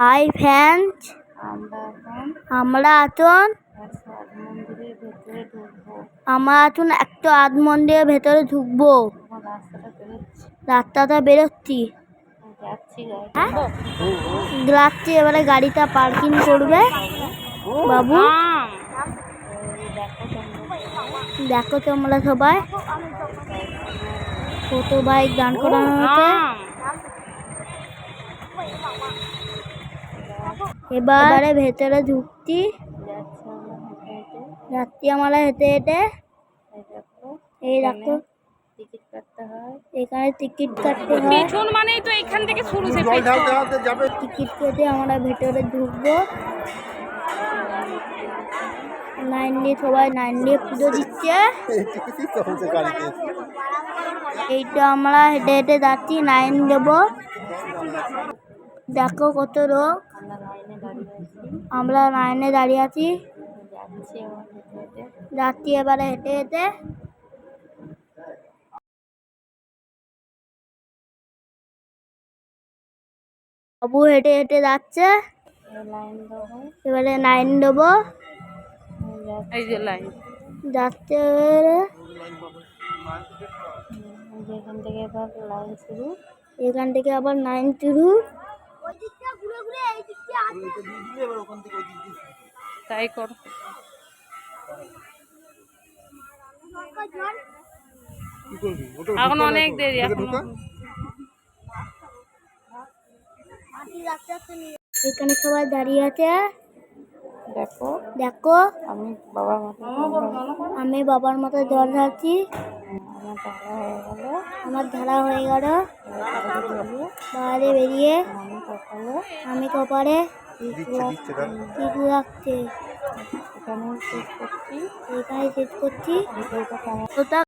High fans আমরা এখন আমরা এখন একটা আধ মন্দিরের ভেতরে ঢুকবো। রাস্তাটা বেরোচ্ছি। হ্যাঁ? যাচ্ছি এবারে গাড়িটা পার্কিং করবে। বাবু? দেখো তোমরা সবাই। কত বাইক দান করানো হয়েছে এবারে ভেতরে ঢুকছি যাচ্ছি আমরা হেঁটে হেঁটে এই দেখো দেখো টিকিট কাটতে হয় এখানে টিকিট কাটতে হয়। পেছন মানেই তো এখান থেকে শুরু সে জল ঢালতে ঢালতে যাবে। টিকিট কেটে আমরা ভেতরে ঢুকবো। লাইন দিয়ে সবাই লাইন দিয়ে পুজো দিচ্ছে। এইটা আমরা হেঁটে হেঁটে যাচ্ছি লাইন দেবো। দেখো কত লোক আমরা লাইনে দাঁড়িয়ে আছি। আমরা লাইনে দাঁড়িয়ে আছি। যাচ্ছি এবারে হেঁটে হেঁটে। বাবু হেঁটে হেঁটে যাচ্ছে। এবারে লাইন দেবো। এই যে লাইন। যাচ্ছে এবারে। যেখান থেকে এবার লাইন শুরু। এখান থেকে আবার লাইন শুরু। তাই করো। কি করবি? ওটা এখন অনেক দেরি এখন এখানে সবাই দাঁড়িয়ে আছে। দেখো। দেখো। আমি বাবার মতো আমি বাবার মতো জল ঢালছি আমার ধারা হয়ে গেল। আমার ধারা হয়ে গেল। বাইরে বেরিয়ে আমি কপালে দিচ্ছে দিচ্ছে দাঁড়া রাখছে এখানে শেষ করছি। এখানে শেষ করছি। ওটা